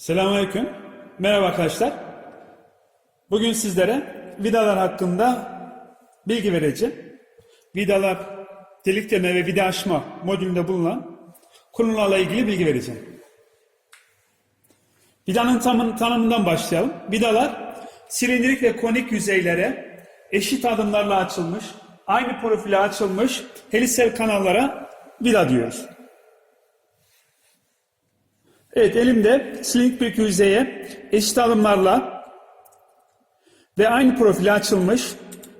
Selamünaleyküm. Merhaba arkadaşlar. Bugün sizlere vidalar hakkında bilgi vereceğim. Vidalar delikleme ve vida aşma modülünde bulunan konularla ilgili bilgi vereceğim. Vidanın tamın, tanımından başlayalım. Vidalar silindirik ve konik yüzeylere eşit adımlarla açılmış, aynı profile açılmış helisel kanallara vida diyoruz. Evet elimde silindik bir yüzeye eşit alımlarla ve aynı profile açılmış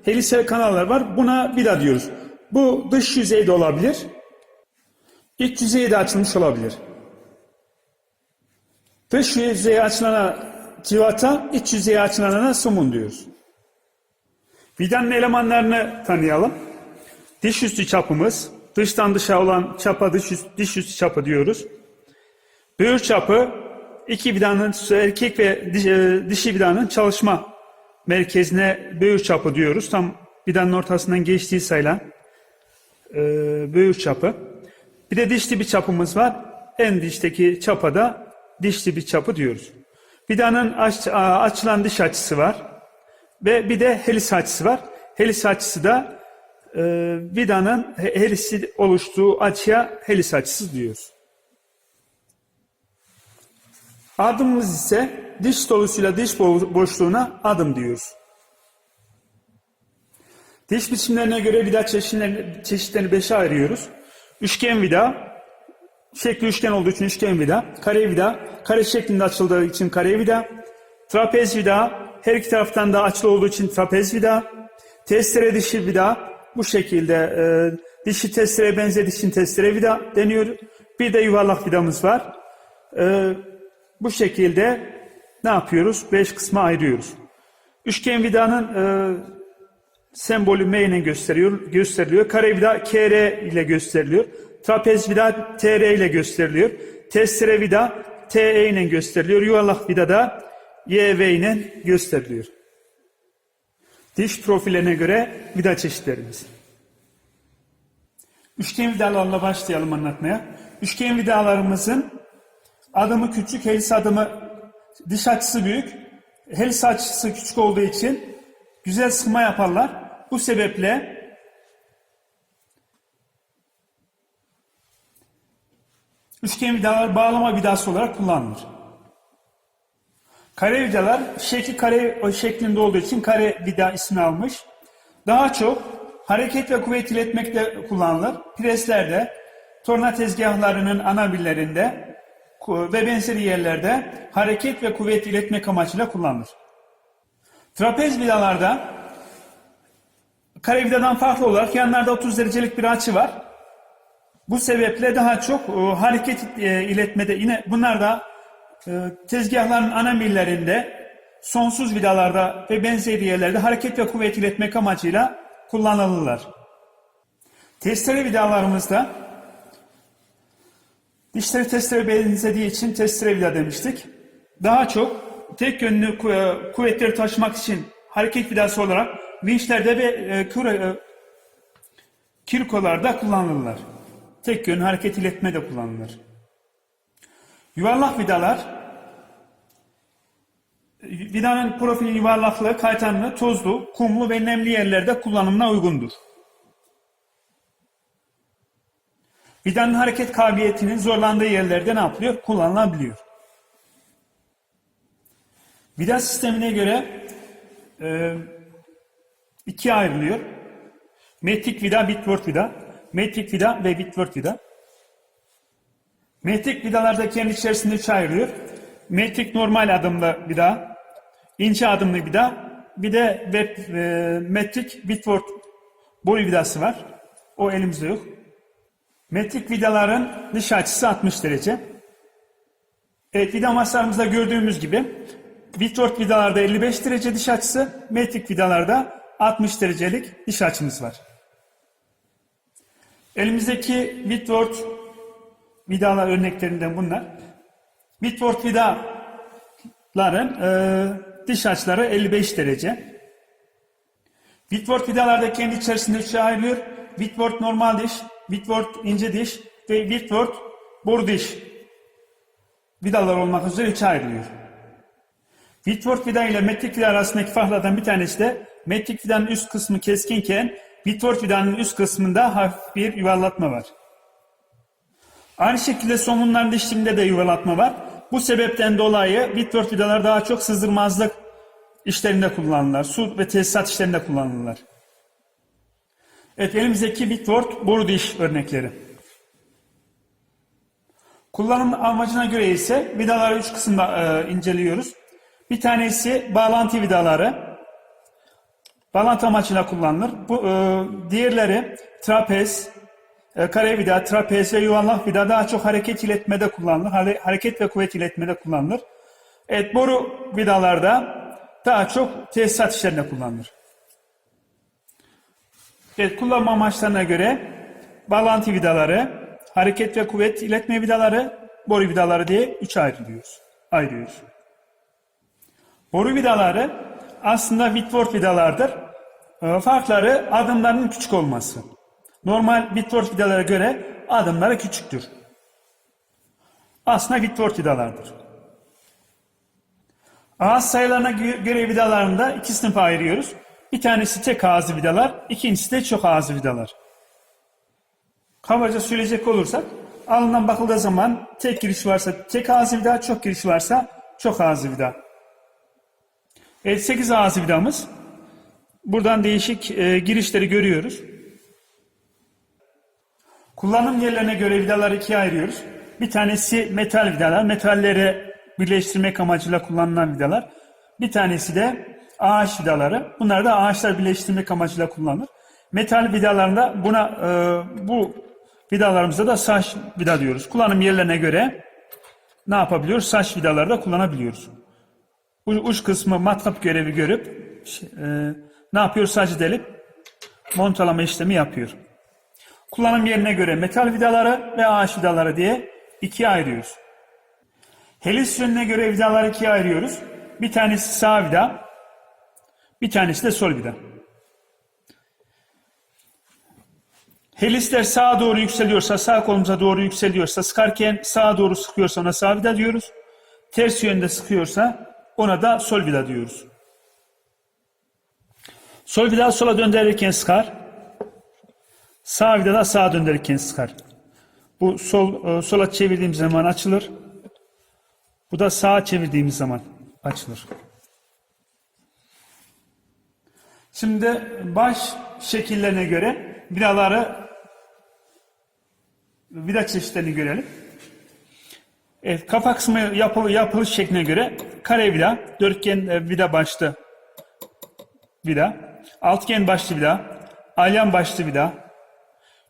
helisel kanallar var. Buna vida diyoruz. Bu dış yüzeyde olabilir. İç yüzeye de açılmış olabilir. Dış yüzeye açılana civata, iç yüzeye açılana somun diyoruz. Vidanın elemanlarını tanıyalım. Diş üstü çapımız, dıştan dışa olan çapa dış, üst, diş üstü çapı diyoruz. Böğür çapı iki vidanın erkek ve dişi vidanın çalışma merkezine böğür çapı diyoruz. Tam vidanın ortasından geçtiği sayılan e, böğür çapı. Bir de dişli bir çapımız var. En dişteki çapa da dişli bir çapı diyoruz. Vidanın aç, açılan diş açısı var. Ve bir de helis açısı var. Helis açısı da e, vidanın helisi oluştuğu açıya helis açısı diyoruz. Adımımız ise diş dolusuyla diş boşluğuna adım diyoruz. Diş biçimlerine göre vida çeşitlerini, beşe ayırıyoruz. Üçgen vida, şekli üçgen olduğu için üçgen vida, kare vida, kare şeklinde açıldığı için kare vida, trapez vida, her iki taraftan da açılı olduğu için trapez vida, testere dişi vida, bu şekilde e, dişi testere benzediği için testere vida deniyor. Bir de yuvarlak vidamız var. E, bu şekilde ne yapıyoruz? Beş kısma ayırıyoruz. Üçgen vidanın e, sembolü M ile gösteriyor, gösteriliyor. Kare vida KR ile gösteriliyor. Trapez vida TR ile gösteriliyor. Testere vida TE ile gösteriliyor. Yuvarlak vida da YV ile gösteriliyor. Diş profillerine göre vida çeşitlerimiz. Üçgen vidalarla başlayalım anlatmaya. Üçgen vidalarımızın adımı küçük, helis adımı diş açısı büyük. Helis açısı küçük olduğu için güzel sıkma yaparlar. Bu sebeple üçgen vidalar bağlama vidası olarak kullanılır. Kare vidalar şekli kare şeklinde olduğu için kare vida ismi almış. Daha çok hareket ve kuvvet iletmekte kullanılır. Preslerde, torna tezgahlarının ana billerinde ve benzeri yerlerde hareket ve kuvvet iletmek amacıyla kullanılır. Trapez vidalarda kare vidadan farklı olarak yanlarda 30 derecelik bir açı var. Bu sebeple daha çok e, hareket e, iletmede yine bunlar da e, tezgahların ana millerinde sonsuz vidalarda ve benzeri yerlerde hareket ve kuvvet iletmek amacıyla kullanılırlar. Testere vidalarımızda dişleri testere benzediği için testere vida demiştik. Daha çok tek yönlü kuvvetleri taşımak için hareket vidası olarak vinçlerde ve e, e, kirkolarda kullanılırlar. Tek yönlü hareket iletme de kullanılır. Yuvarlak vidalar vidanın profili yuvarlaklığı, kaytanlı, tozlu, kumlu ve nemli yerlerde kullanımına uygundur. Vidanın hareket kabiliyetinin zorlandığı yerlerde ne yapılıyor? Kullanılabiliyor. Vida sistemine göre e, ikiye ayrılıyor. Metrik vida, Whitworth vida. Metrik vida ve Whitworth vida. Metrik vidalarda kendi içerisinde üçe ayrılıyor. Metrik normal adımlı vida, ince adımlı vida, bir de e, metrik Whitworth boy vidası var. O elimizde yok. Metrik vidaların dış açısı 60 derece. Evet vida maslarımızda gördüğümüz gibi Whitworth vidalarda 55 derece dış açısı, metrik vidalarda 60 derecelik dış açımız var. Elimizdeki Whitworth vidalar örneklerinden bunlar. Whitworth vidaların e, dış açıları 55 derece. Whitworth vidalarda kendi içerisinde üçe ayrılıyor. Whitworth normal diş, Whitworth ince diş ve Whitworth boru diş vidalar olmak üzere üçe ayrılıyor. Whitworth vida ile metrik vida arasındaki farklardan bir tanesi de metrik vidanın üst kısmı keskinken Whitworth vidanın üst kısmında hafif bir yuvarlatma var. Aynı şekilde somunların dişliminde de yuvarlatma var. Bu sebepten dolayı Whitworth vidalar daha çok sızdırmazlık işlerinde kullanılırlar. Su ve tesisat işlerinde kullanılırlar. Evet elimizdeki Whitworth boru diş örnekleri. Kullanım amacına göre ise vidaları üç kısımda e, inceliyoruz. Bir tanesi bağlantı vidaları. Bağlantı amacıyla kullanılır. Bu e, diğerleri trapez, e, kare vida, trapez ve yuvarlak vida daha çok hareket iletmede kullanılır. Hare- hareket ve kuvvet iletmede kullanılır. Evet boru vidalarda daha çok tesisat işlerinde kullanılır. Evet kullanma amaçlarına göre bağlantı vidaları, hareket ve kuvvet iletme vidaları, boru vidaları diye üç ayrılıyoruz. Ayırıyoruz. Boru vidaları aslında Whitworth vidalardır. Ee, Farkları adımlarının küçük olması. Normal Whitworth vidalara göre adımları küçüktür. Aslında Whitworth vidalardır. Ağız sayılarına gö- göre vidalarında iki sınıfa ayırıyoruz. Bir tanesi tek ağızlı vidalar, ikincisi de çok ağızlı vidalar. Kabaca söyleyecek olursak, alından bakıldığı zaman tek giriş varsa tek ağızlı vida, çok giriş varsa çok ağızlı vida. Evet 8 ağızlı vidamız. Buradan değişik e, girişleri görüyoruz. Kullanım yerlerine göre vidaları ikiye ayırıyoruz. Bir tanesi metal vidalar, metalleri birleştirmek amacıyla kullanılan vidalar. Bir tanesi de ağaç vidaları. Bunlar da ağaçlar birleştirmek amacıyla kullanılır. Metal vidalarında buna e, bu vidalarımızda da saç vida diyoruz. Kullanım yerlerine göre ne yapabiliyoruz? Saç vidaları da kullanabiliyoruz. Bu uç kısmı matkap görevi görüp şey, e, ne yapıyor? Saç delip montalama işlemi yapıyor. Kullanım yerine göre metal vidaları ve ağaç vidaları diye ikiye ayırıyoruz. Helis yönüne göre vidaları ikiye ayırıyoruz. Bir tanesi sağ vida, bir tanesi de sol vida. Helisler sağa doğru yükseliyorsa, sağ kolumuza doğru yükseliyorsa, sıkarken sağa doğru sıkıyorsa ona sağ vida diyoruz. Ters yönde sıkıyorsa ona da sol vida diyoruz. Sol vida sola döndürürken sıkar. Sağ vida da sağa döndürürken sıkar. Bu sol e, sola çevirdiğimiz zaman açılır. Bu da sağa çevirdiğimiz zaman açılır. Şimdi baş şekillerine göre vidaları vida çeşitlerini görelim. Evet, kafa kısmı yapılı, yapılış şekline göre kare vida, dörtgen e, vida başlı vida, altıgen başlı vida, alyan başlı vida,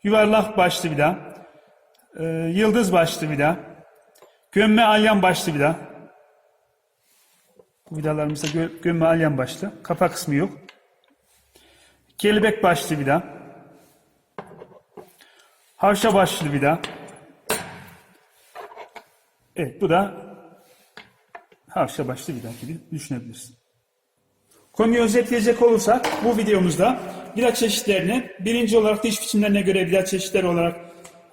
yuvarlak başlı vida, e, yıldız başlı vida, gömme alyan başlı vida. Bu vidalarımızda gö- gömme alyan başlı. Kafa kısmı yok. Kelebek başlı vida. Havşa başlı vida. Evet bu da havşa başlı vida gibi düşünebilirsin. Konuyu özetleyecek olursak bu videomuzda vida çeşitlerini birinci olarak diş biçimlerine göre vida çeşitleri olarak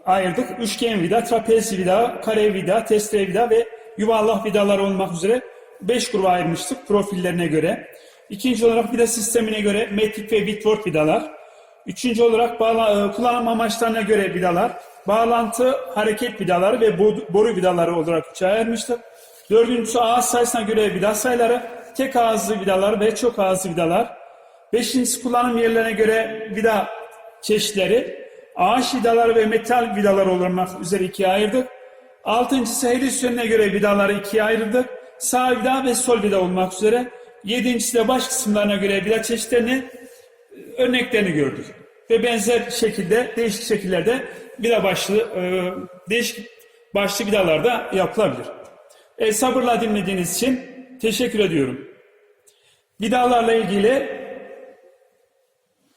ayırdık. Üçgen vida, trapez vida, kare vida, testere vida ve yuvarlak vidalar olmak üzere 5 gruba ayırmıştık profillerine göre. İkinci olarak vida sistemine göre metrik ve Whitworth vidalar. Üçüncü olarak bağla, e, kullanım amaçlarına göre vidalar. Bağlantı, hareket vidaları ve bo- boru vidaları olarak üçe ayırmıştık. Dördüncüsü ağız sayısına göre vida sayıları, tek ağızlı vidalar ve çok ağızlı vidalar. Beşincisi kullanım yerlerine göre vida çeşitleri, ağaç vidaları ve metal vidalar olmak üzere ikiye ayırdık. Altıncısı helis yönüne göre vidaları ikiye ayırdık. Sağ vida ve sol vida olmak üzere. Yedincisi de baş kısımlarına göre vida çeşitlerini e, örneklerini gördük. Ve benzer şekilde, değişik şekillerde vida başlı, e, değişik başlı vidalar da yapılabilir. E, sabırla dinlediğiniz için teşekkür ediyorum. Vidalarla ilgili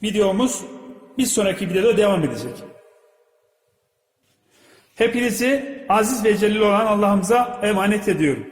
videomuz bir sonraki videoda devam edecek. Hepinizi aziz ve celil olan Allah'ımıza emanet ediyorum.